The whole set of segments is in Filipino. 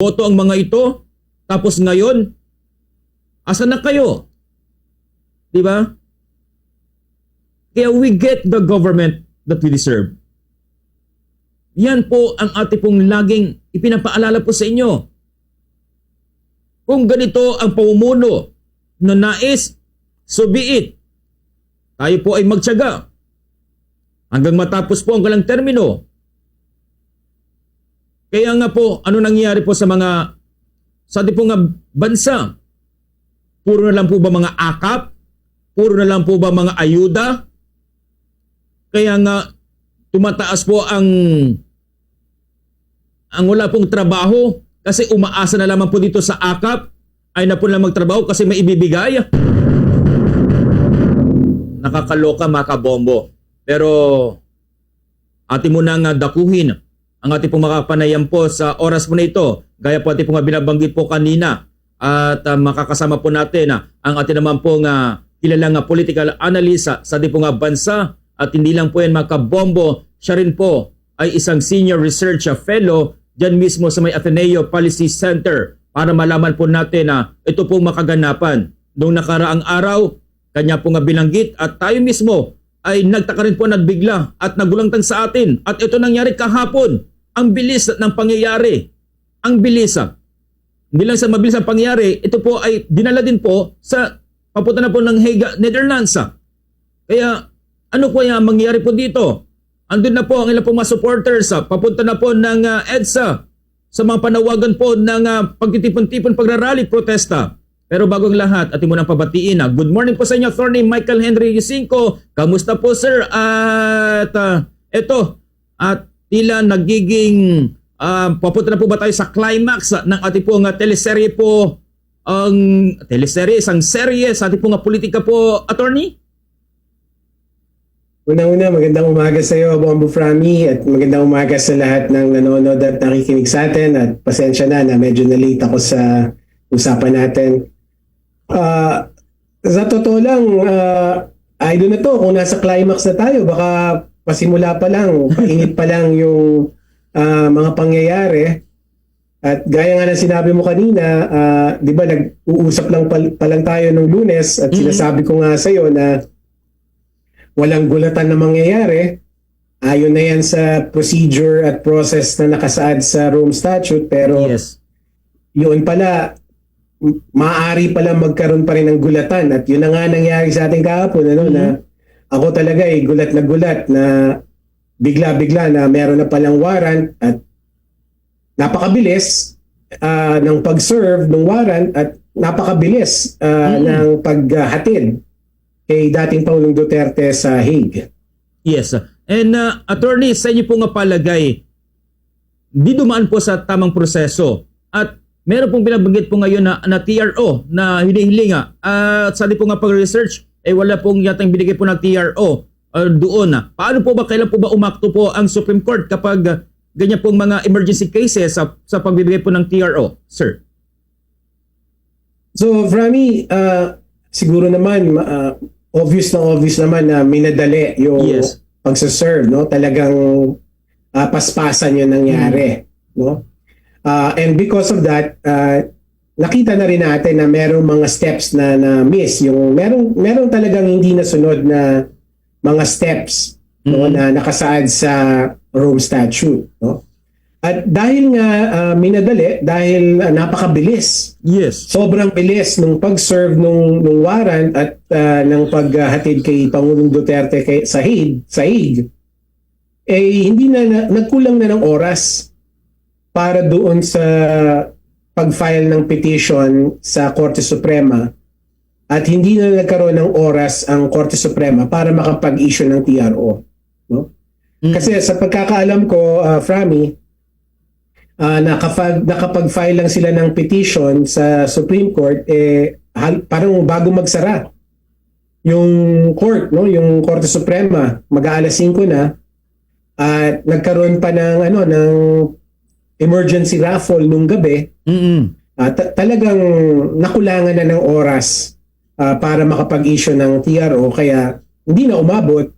boto ang mga ito, tapos ngayon, asa na kayo? Di ba? Kaya we get the government that we deserve. Yan po ang ate pong laging ipinapaalala po sa inyo. Kung ganito ang pamumuno na nais, so be it. Tayo po ay magtyaga hanggang matapos po ang kalang termino. Kaya nga po, ano nangyayari po sa mga sa ating pong bansa? Puro na lang po ba mga akap? Puro na lang po ba mga ayuda? Kaya nga tumataas po ang ang wala pong trabaho kasi umaasa na lamang po dito sa akap ay na po lang magtrabaho kasi may ibibigay. Nakakaloka mga kabombo. Pero atin mo nang dakuhin ang ating pong makapanayam po sa oras po na ito. Gaya po ating pong binabanggit po kanina at uh, makakasama po natin uh, ang ating naman pong uh, kilalang uh, political analyst uh, sa ating pong uh, bansa at hindi lang po yan mga kabombo, siya rin po ay isang senior research uh, fellow dyan mismo sa may Ateneo Policy Center para malaman po natin na uh, ito pong makaganapan. Noong nakaraang araw, kanya po nga binanggit at tayo mismo ay nagtaka rin po nagbigla at nagulangtang sa atin. At ito nangyari kahapon. Ang bilis ng pangyayari. Ang bilis. ah. Hindi lang sa mabilis ang pangyayari, ito po ay dinala din po sa papunta na po ng Hague, Netherlands. ah. Kaya ano po yung mangyayari po dito? Andun na po ang ilang po mga supporters. ah. Papunta na po ng ah, EDSA sa mga panawagan po ng uh, pagtitipon-tipon pagrarally protesta. Pero bago ang lahat, atin mo nang pabatiin na. Good morning po sa inyo, Attorney Michael Henry Yusinko. Kamusta po sir? At uh, eto, at tila nagiging uh, papunta na po ba tayo sa climax uh, ng ating pong uh, teleserye po ang teleserye, isang serye sa ating pong uh, politika po, Attorney? Una-una, magandang umaga sa iyo, Bombo Frami, at magandang umaga sa lahat ng nanonood at nakikinig sa atin. At pasensya na na medyo na-late ako sa usapan natin. Ah, sa totoo lang, uh, idol na to, kung nasa climax na tayo, baka pasimula pa lang, painit pa lang yung ah, mga pangyayari. At gaya nga ng sinabi mo kanina, ah, di ba nag-uusap lang pa, pa lang tayo nung lunes at Mhm. sinasabi ko nga sa iyo na walang gulatan na mangyayari. Ayon na yan sa procedure at process na nakasaad sa Rome Statute pero Yes. yun pala maaari pala magkaroon pa rin ng gulatan at yun na nga nangyari sa ating kahapon ano na ako talaga eh gulat na gulat na bigla-bigla na meron na palang warrant at napakabilis ah, ng pag-serve ng warrant at napakabilis ah, Mm. ng paghatid kay dating Pangulong Duterte sa Hague. Yes. And uh, attorney, sa inyo po nga palagay, di dumaan po sa tamang proseso. At meron pong binabanggit po ngayon na, na TRO na hinihilinga. At sa di po nga pag-research, eh wala pong yatang binigay po ng TRO uh, doon. Paano po ba, kailan po ba umakto po ang Supreme Court kapag uh, ganyan pong mga emergency cases sa, sa pagbibigay po ng TRO, sir? So, Frami, uh, siguro naman, uh, obvious na obvious naman na minadali yung Yes. pagsaserve, no? Talagang uh, paspasan yung nangyari, no? Uh, and because of that, uh, nakita na rin natin na merong mga steps na na miss yung merong merong talagang hindi nasunod na mga steps no Mhm. na nakasaad sa Rome Statute no at dahil nga uh, minadali dahil uh, napakabilis Yes. sobrang bilis nung pag-serve nung, nung warrant at uh, ng paghatid kay Pangulong Duterte kay, sa Hague, sa Hague, eh hindi na, na nagkulang na ng oras para doon sa pag-file ng petition sa Korte Suprema at hindi na nagkaroon ng oras ang Korte Suprema para makapag-issue ng TRO. No? Mm. Kasi sa pagkakaalam ko, uh, Frami, ah nakapag, nakapag-file lang sila ng petition sa Supreme Court, eh, hal- parang bago magsara yung court, no? yung Korte Suprema, mag-aalas 5 na, at nagkaroon pa ng, ano, ng emergency raffle nung gabi, Mm-mm. Ah, ta- talagang nakulangan na ng oras ah, para makapag-issue ng TRO kaya hindi na umabot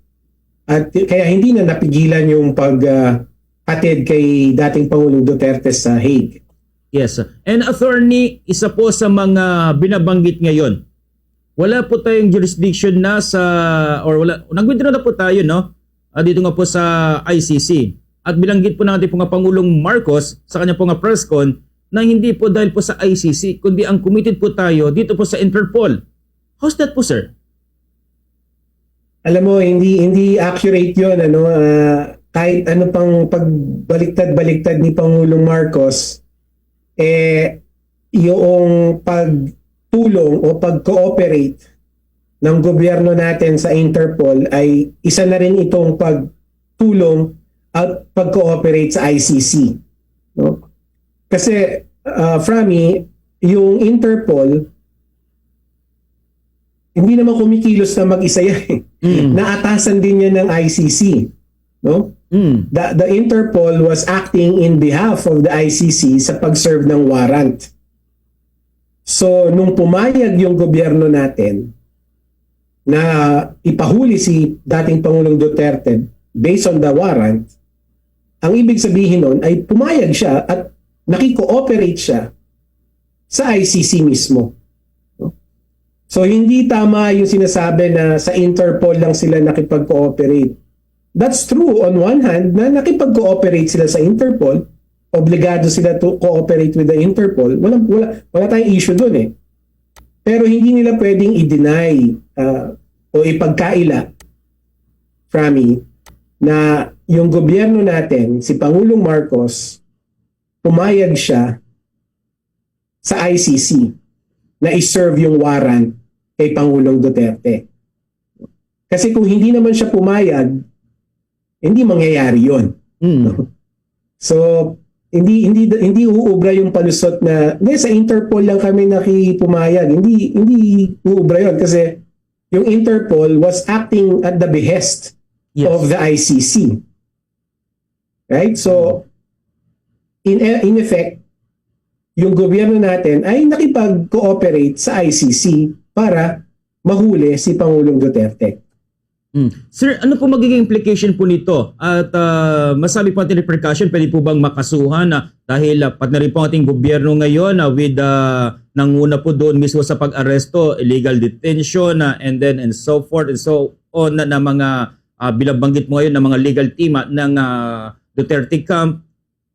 at kaya hindi na napigilan yung pag ah, hatid kay dating Pangulong Duterte sa Hague. Yes. And attorney, isa po sa mga binabanggit ngayon. Wala po tayong jurisdiction na sa or wala nag-withdraw na po tayo no. Ah, dito nga po sa ICC. At bilanggit po ng ating po nga Pangulong Marcos sa kanya po nga press con na hindi po dahil po sa ICC kundi ang committed po tayo dito po sa Interpol. How's that po sir? Alam mo, hindi hindi accurate 'yon ano ah, kahit ano pang pagbaliktad-baliktad ni Pangulong Marcos eh yung pagtulong o pag-cooperate ng gobyerno natin sa Interpol ay isa na rin itong pagtulong at pag-cooperate sa ICC. No? Kasi, uh, Frami, yung Interpol, hindi naman kumikilos na mag-isa yan. eh. Mm. Naatasan din yan ng ICC. No? Mm. The, the Interpol was acting in behalf of the ICC sa pag-serve ng warrant. So, nung pumayag yung gobyerno natin na ipahuli si dating Pangulong Duterte based on the warrant, ang ibig sabihin nun ay pumayag siya at nakikooperate siya sa ICC mismo. So, hindi tama yung sinasabi na sa Interpol lang sila nakipag-cooperate. That's true on one hand na nakipag-cooperate sila sa Interpol, obligado sila to cooperate with the Interpol. Wala wala wala tayong issue doon eh. Pero hindi nila pwedeng i-deny ah, o ipagkaila Frami na yung gobyerno natin, si Pangulong Marcos, pumayag siya sa ICC na iserve yung warrant kay Pangulong Duterte. Kasi kung hindi naman siya pumayag, hindi mangyayari yon. Mm. So, hindi hindi hindi uubra yung palusot na hindi sa Interpol lang kami nakipumayag. Hindi hindi uubra yon kasi yung Interpol was acting at the behest Yes. of the ICC. Right? So in in effect yung gobyerno natin ay nakipag-cooperate sa ICC para mahuli si Pangulong Duterte. Mm. Sir, ano po magiging implication po nito? At ah, masabi po natin repercussion, pwede po bang makasuhan na dahil uh, pat na rin po ang ating gobyerno ngayon na with uh, nanguna po doon mismo sa pag-aresto, illegal detention ah, and then and so forth and so on na, na mga uh, bilabanggit mo ngayon ng mga legal team ah, ng ah, Duterte camp.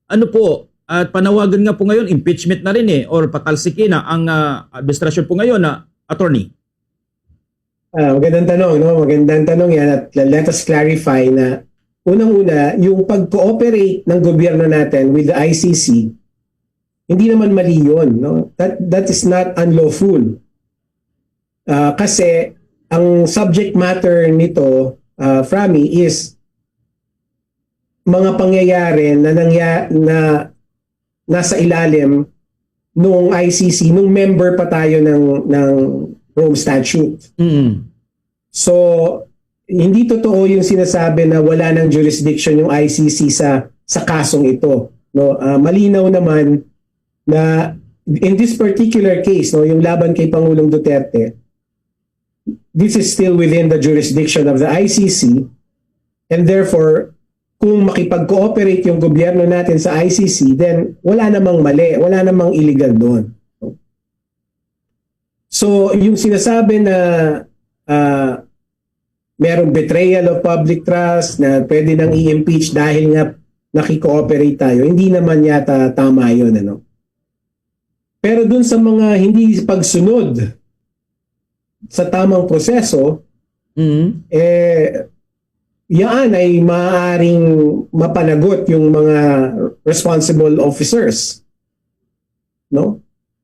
Ano po? At panawagan nga po ngayon, impeachment na rin eh or patalsikin na ang ah, administrasyon po ngayon na attorney. Ah, magandang tanong, no? Magandang tanong yan at let us clarify na unang-una, yung pag-cooperate ng gobyerno natin with the ICC, hindi naman mali yun, no? That, that is not unlawful. Ah, kasi ang subject matter nito, uh, Frami, is mga pangyayari na, nangya, na nasa ilalim nung ICC, nung member pa tayo ng, ng Rome Statute. Mm. So, hindi totoo yung sinasabi na wala ng jurisdiction yung ICC sa sa kasong ito. No, Ah, malinaw naman na in this particular case, no, yung laban kay Pangulong Duterte, this is still within the jurisdiction of the ICC and therefore kung makipag-cooperate yung gobyerno natin sa ICC, then wala namang mali, wala namang illegal doon. So, yung sinasabi na ah, merong betrayal of public trust na pwede nang i-impeach dahil nga nakikooperate tayo, hindi naman yata tama yun. Ano? Pero dun sa mga hindi pagsunod sa tamang proseso, Mm. eh, yaan ay maaaring mapanagot yung mga responsible officers. No?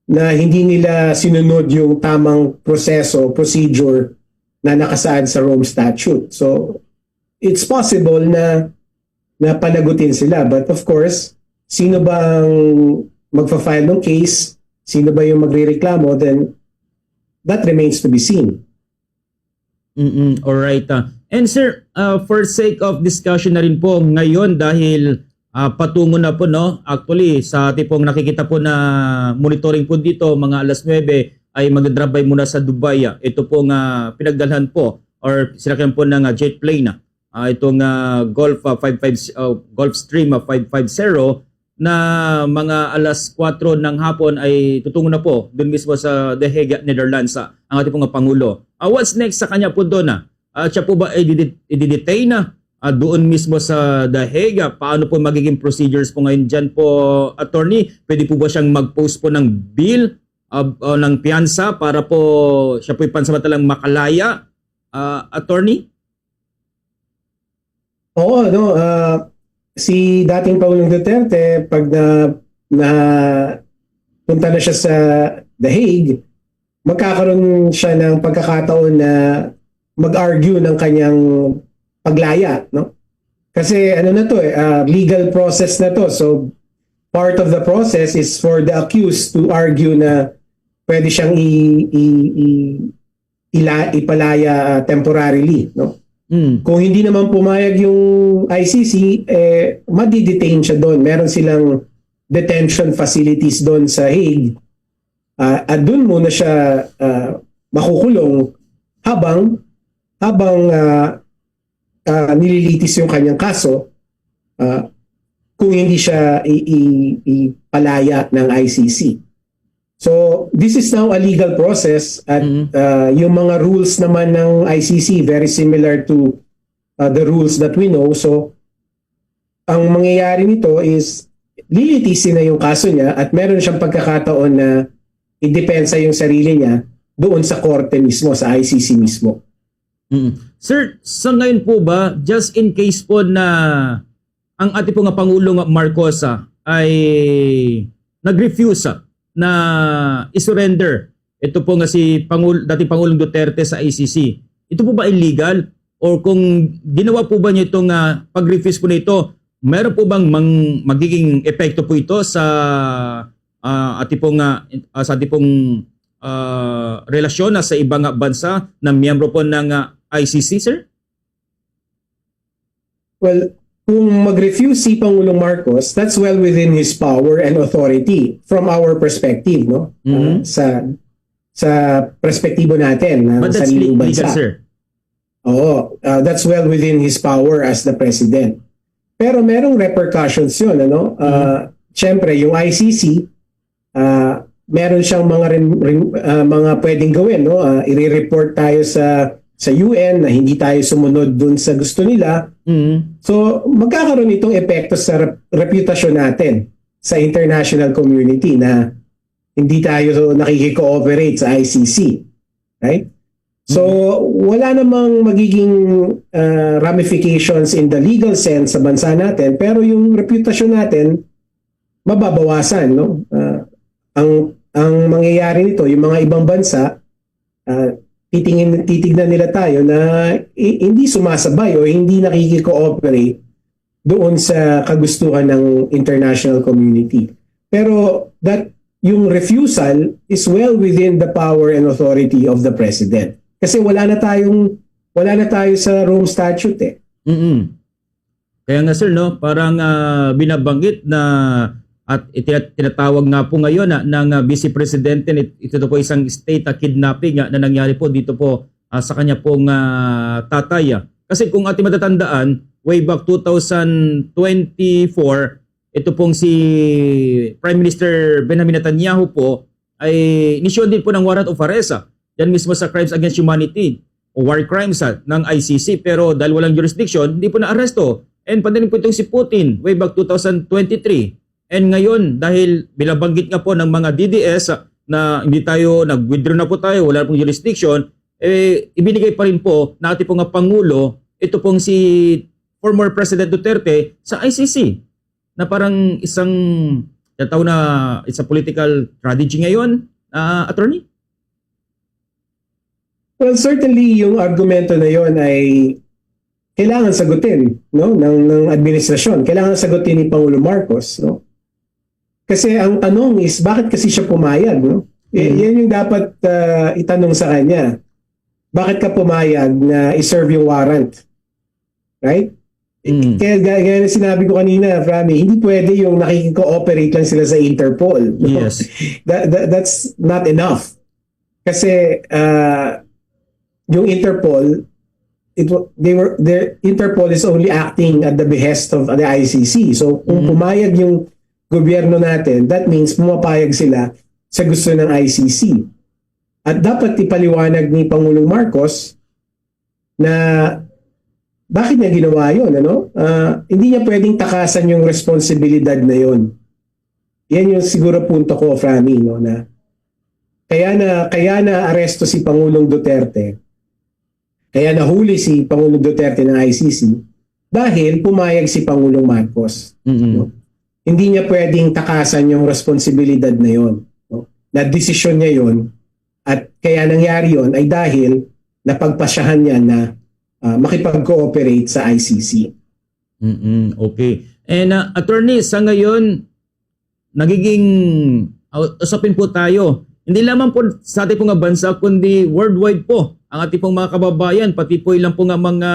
Na hindi nila sinunod yung tamang proseso, procedure na nakasaad sa Rome Statute. So, it's possible na na panagutin sila. But of course, sino ba ang magfa-file ng case? Sino ba yung magrereklamo? Then, that remains to be seen. Mm-mm, alright. ah. and sir, uh, for sake of discussion na rin po ngayon dahil ah, patungo na po no, actually sa ating pong nakikita po na monitoring po dito mga alas 9 ay magdadrabay muna sa Dubai. ah. Ito po nga pinagdalhan po or sinakyan po ng ah, jet plane. Ah, itong ah, Golf ah, 55 oh, Gulfstream ah, 550 na mga alas 4 ng hapon ay tutungo na po doon mismo sa The Hague, Netherlands sa ang ating pong Pangulo. Ah, what's next sa kanya po doon na? Ah, siya po ba i-detain na ah, doon mismo sa The Hague? Ah, Paano po magiging procedures po ngayon dyan po, attorney? Pwede po ba siyang mag-post po ng bill ah, o ng piyansa para po siya po pansamantalang makalaya? Ah, attorney? Oo, no, ah, si dating Pangulong Duterte, pag na, na punta na siya sa The Hague, magkakaroon siya ng pagkakataon na mag-argue ng kanyang paglaya, no? Kasi ano na to eh, ah, legal process na to. So part of the process is for the accused to argue na pwede siyang i, i, i, ila, ipalaya temporarily, no? Mm. Kung hindi naman pumayag yung ICC, eh, madidetain siya doon. Meron silang detention facilities doon sa Hague. Ah, at doon muna siya ah, makukulong habang habang ah, ah, nililitis yung kanyang kaso ah, kung hindi siya ipalaya ng ICC. So, this is now a legal process at Mhm. uh, yung mga rules naman ng ICC very similar to uh, the rules that we know. So, ang mangyayari nito is lilitisin na yung kaso niya at meron siyang pagkakataon na idepensa yung sarili niya doon sa korte mismo, sa ICC mismo. Mm. Sir, sa ngayon po ba, just in case po na ang ating po nga Pangulong Marcos ay nag-refuse na isurrender ito po nga si Pangul dating Pangulong Duterte sa ICC. Ito po ba illegal? Or kung ginawa po ba niyo itong ah, pag-refuse po nito, meron po bang mang, magiging epekto po ito sa uh, ating pong, ah, ah, sa ating pong ah, relasyon na sa ibang ah, bansa na miyembro po ng ah, ICC, sir? Well, kung mag-refuse si Pangulong Marcos, that's well within his power and authority from our perspective, no? Uh, Mhm. sa sa perspektibo natin ng But that's sariling bansa. legal, sir. Oo, uh, that's well within his power as the president. Pero merong repercussions yun, ano? Uh, Siyempre, yung ICC, uh, meron siyang mga rin- rin- uh, mga pwedeng gawin, no? Uh, i-report tayo sa sa UN na hindi tayo sumunod dun sa gusto nila. Mm. So, magkakaroon itong epekto sa rep- reputasyon natin sa international community na hindi tayo nakikikooperate sa ICC. Right? So, wala namang magiging uh, ramifications in the legal sense sa bansa natin, pero yung reputasyon natin, mababawasan. No? Uh, ang, ang mangyayari nito, yung mga ibang bansa, uh, titingin, titignan nila tayo na hindi sumasabay o hindi nakikikooperate doon sa kagustuhan ng international community. Pero that yung refusal is well within the power and authority of the president. Kasi wala na tayong wala na tayo sa Rome Statute eh. Mm-mm. Kaya nga sir, no, parang ah, binabanggit na at tinatawag nga po ngayon na, ng ah, Vice Presidente it- ito po isang state ah, kidnapping ah, na nangyari po dito po ah, sa kanya pong ah, tatay. ah. Kasi kung ating matatandaan, way back 2024, ito pong si Prime Minister Benjamin Netanyahu po ay inisyon din po ng warrant of arrest ah, yan mismo sa crimes against humanity o war crimes ah, ng ICC pero dahil walang jurisdiction, hindi po na-aresto. And pati rin po itong si Putin way back 2023. And ngayon, dahil binabanggit nga po ng mga DDS na hindi tayo, nag-withdraw na po tayo, wala pong jurisdiction, eh, ibinigay pa rin po na ating pong Pangulo, ito pong si former President Duterte sa ICC na parang isang tataw na it's a political strategy ngayon, ah, attorney? Well, certainly yung argumento na yon ay kailangan sagutin no ng ng administrasyon. Kailangan sagutin ni Pangulo Marcos, no? Kasi ang tanong is bakit kasi siya pumayag, no? Eh, Mhm. Yan yung dapat ah, itanong sa kanya. Bakit ka pumayag na i-serve yung warrant? Right? Mm. Kaya gaya, gaya na sinabi ko kanina, Frami, hindi pwede yung nakikiko-operate lang sila sa Interpol. no? Yes. that, that that's not enough. Kasi uh, yung Interpol it they were the Interpol is only acting at the behest of the ICC. So kung Mhm. pumayag yung gobyerno natin, that means pumapayag sila sa gusto ng ICC. At dapat ipaliwanag ni Pangulong Marcos na bakit niya ginawa yun, ano? Ah, hindi niya pwedeng takasan yung responsibilidad na yun. Yan yung siguro punto ko, Franny, no, na kaya na kaya na aresto si Pangulong Duterte. Kaya nahuli si Pangulong Duterte ng ICC dahil pumayag si Pangulong Marcos. Mm-mm. Hindi niya pwedeng takasan yung responsibilidad na yon. No? Na desisyon niya yon at kaya nangyari yon ay dahil napagpasyahan niya na ah, makipag-cooperate sa ICC. mm Okay. And uh, attorney, sa ngayon, nagiging uh, usapin po tayo. Hindi lamang po sa ating pong bansa, kundi worldwide po. Ang ating pong mga kababayan, pati po ilang po nga mga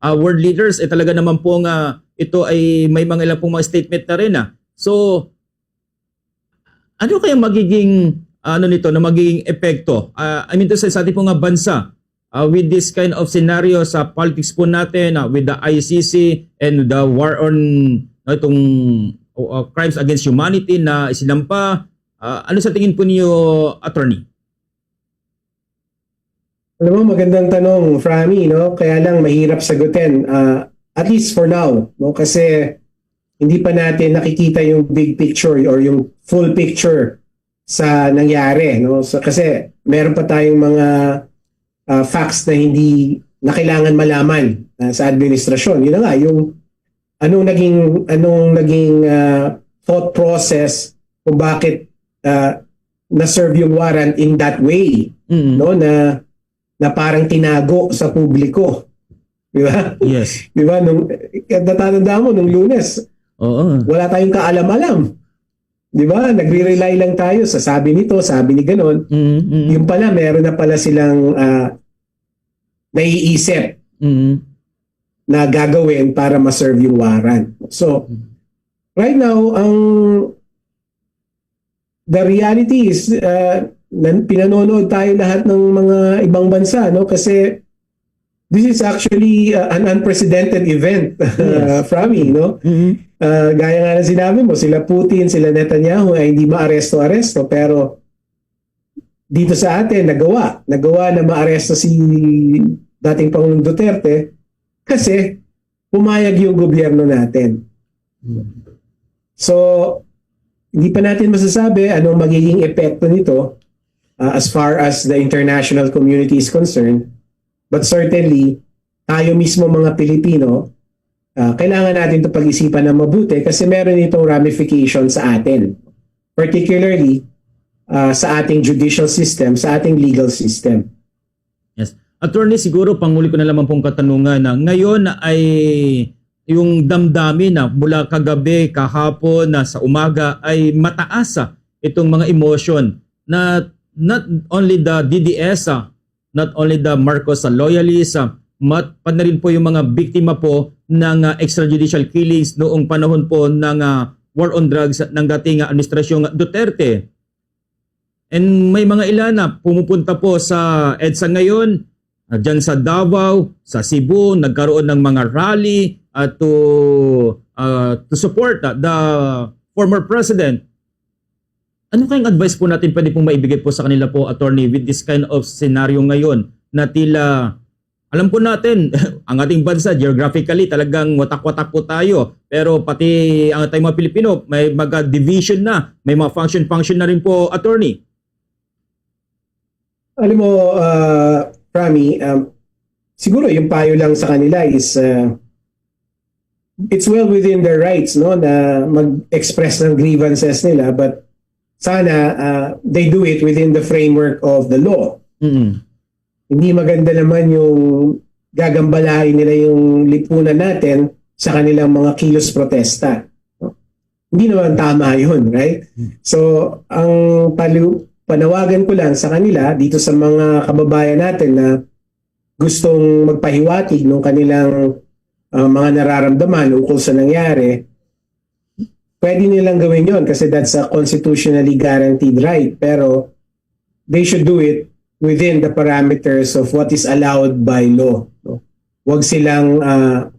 uh, world leaders, eh talaga naman po nga ito ay may mga ilang pong mga statement na rin. Ah. So, ano kaya magiging ano nito na magiging epekto? Ah, I mean to say sa ating pong bansa, uh, with this kind of scenario sa politics po natin uh, with the ICC and the war on uh, itong uh, crimes against humanity na isinampa uh, ano sa tingin po niyo attorney Alam mo, magandang tanong, Frami, no? Kaya lang mahirap sagutin. ah, at least for now, no? Kasi hindi pa natin nakikita yung big picture or yung full picture sa nangyari, no? So, kasi meron pa tayong mga ah, facts na hindi na kailangan malaman ah, sa administrasyon. Yun na nga, yung anong naging anong naging ah, thought process kung bakit ah, na-serve yung warrant in that way mm no na na parang tinago sa publiko. Di ba? yes Di ba? Nung, natatanda mo, nung lunes, oo wala tayong kaalam-alam. Di ba? Nagre-rely lang tayo sa sabi nito, sabi ni ganon. mm mm Yung pala, meron na pala silang ah, naiisip mm na gagawin para ma-serve yung warrant. So, right now, ang the reality is, uh, nan, pinanonood tayo lahat ng mga ibang bansa, no? Kasi this is actually uh, an unprecedented event, uh, Frami, no? mm Uh, gaya nga na sinabi mo, sila Putin, sila Netanyahu ay hindi maaresto-aresto, pero dito sa atin, nagawa. Nagawa na maaresto si dating Pangulong Duterte kasi pumayag yung gobyerno natin. So, hindi pa natin masasabi anong magiging epekto nito uh, as far as the international community is concerned. But certainly, tayo mismo mga Pilipino, uh, kailangan natin ito pag-isipan na mabuti kasi meron itong ramification sa atin. Particularly uh, sa ating judicial system, sa ating legal system. Yes. Attorney, siguro panguli ko na lamang pong katanungan na ngayon ay yung damdamin na mula kagabi, kahapon, na sa umaga ay mataas itong mga emotion na not only the DDS, ah, not only the Marcos loyalists, mat, pati na rin po yung mga biktima po ng ah, extrajudicial killings noong panahon po ng ah, war on drugs ng dating ah, administrasyong Duterte. And may mga ilan na pumupunta po sa EDSA ngayon, uh, dyan sa Davao, sa Cebu, nagkaroon ng mga rally uh, to uh, to support uh, the former president. Ano kayang advice po natin pwede pong maibigay po sa kanila po, attorney, with this kind of scenario ngayon na tila, alam po natin, ang ating bansa, geographically, talagang watak-watak po tayo. Pero pati ang ating mga Pilipino, may mga division na, may mga function-function na rin po, attorney. Alam mo, uh, Rami, um, siguro yung payo lang sa kanila is uh, it's well within their rights no na mag-express ng grievances nila but sana uh, they do it within the framework of the law. Mm-mm. Hindi maganda naman yung gagambalain nila yung lipunan natin sa kanilang mga kilos protesta. No? Hindi naman tama yun, right? So, ang paliw- panawagan ko lang sa kanila dito sa mga kababayan natin na gustong magpahiwatig ng kanilang uh, mga nararamdaman ukol sa nangyari, pwede nilang gawin yon kasi that's a constitutionally guaranteed right. Pero they should do it within the parameters of what is allowed by law. No? Huwag silang uh,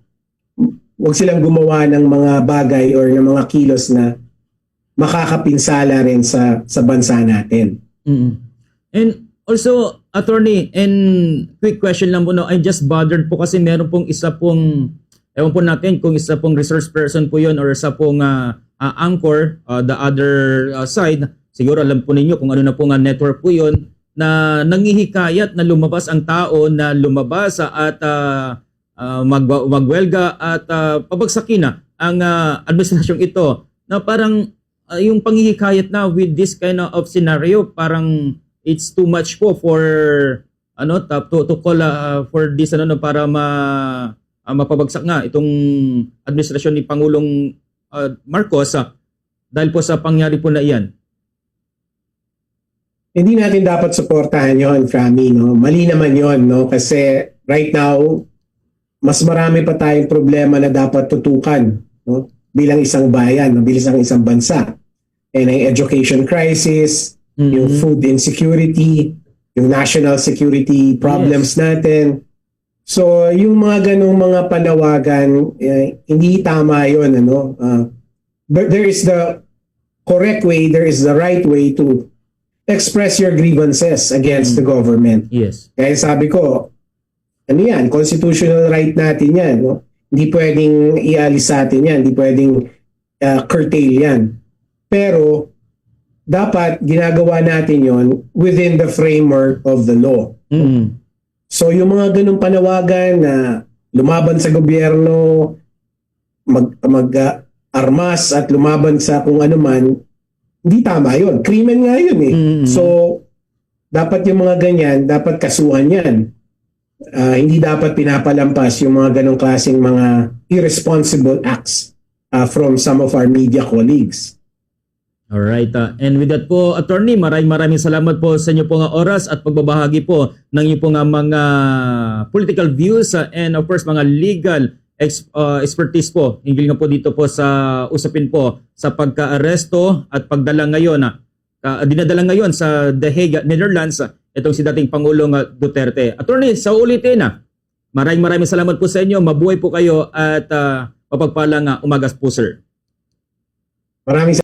huwag silang gumawa ng mga bagay or ng mga kilos na makakapinsala rin sa sa bansa natin. Mm. And also, attorney, and quick question lang po, no, I'm just bothered po kasi meron pong isa pong, ewan po natin kung isa pong resource person po yun or isa pong ah, ah, anchor, ah, the other ah, side, siguro alam po ninyo kung ano na po nga network po yun, na nangihikayat na lumabas ang tao na lumabas at ah, ah, mag, magwelga at ah, pabagsakin na ang ah, administrasyong ito na parang ah, yung panghihikayat na with this kind of scenario parang it's too much po for ano to, to call ah, for this ano no, para ma ah, mapabagsak nga itong administrasyon ni Pangulong ah, Marcos ah, dahil po sa pangyari po na iyan. Hindi natin dapat suportahan yon, Frami, no? Mali naman yon, no? Kasi right now, mas marami pa tayong problema na dapat tutukan, no? Bilang isang bayan, no? bilang isang bansa. And ang education crisis, yung Mhm. food insecurity, yung national security problems natin. So, yung mga ganong mga panawagan, eh, hindi tama yon ano? Uh, but there is the correct way, there is the right way to express your grievances against the government. Yes. Kaya sabi ko, ano yan, constitutional right natin yan. No? Hindi pwedeng ialis sa atin yan, hindi pwedeng uh, curtail yan. Pero, dapat ginagawa natin yon within the framework of the law. Mhm. So yung mga ganung panawagan na lumaban sa gobyerno, mag, mag uh, armas at lumaban sa kung ano man, hindi tama yun. Krimen nga yun eh. Mhm. So, dapat yung mga ganyan, dapat kasuhan yan. Ah, hindi dapat pinapalampas yung mga ganong klaseng mga irresponsible acts ah, from some of our media colleagues. Alright. ah, and with that po, attorney, maraming maraming salamat po sa inyo po nga oras at pagbabahagi po ng inyo po nga mga political views ah, and of course mga legal ex- ah, expertise po. Hinggil nga po dito po sa usapin po sa pagka-aresto at pagdala ngayon na dinadala ngayon sa The Hague, Netherlands, ah, itong si dating Pangulong ah, Duterte. Attorney, sa ulitin na, maraming maraming salamat po sa inyo. Mabuhay po kayo at uh, mapagpalang ah, umagas po, sir. Maraming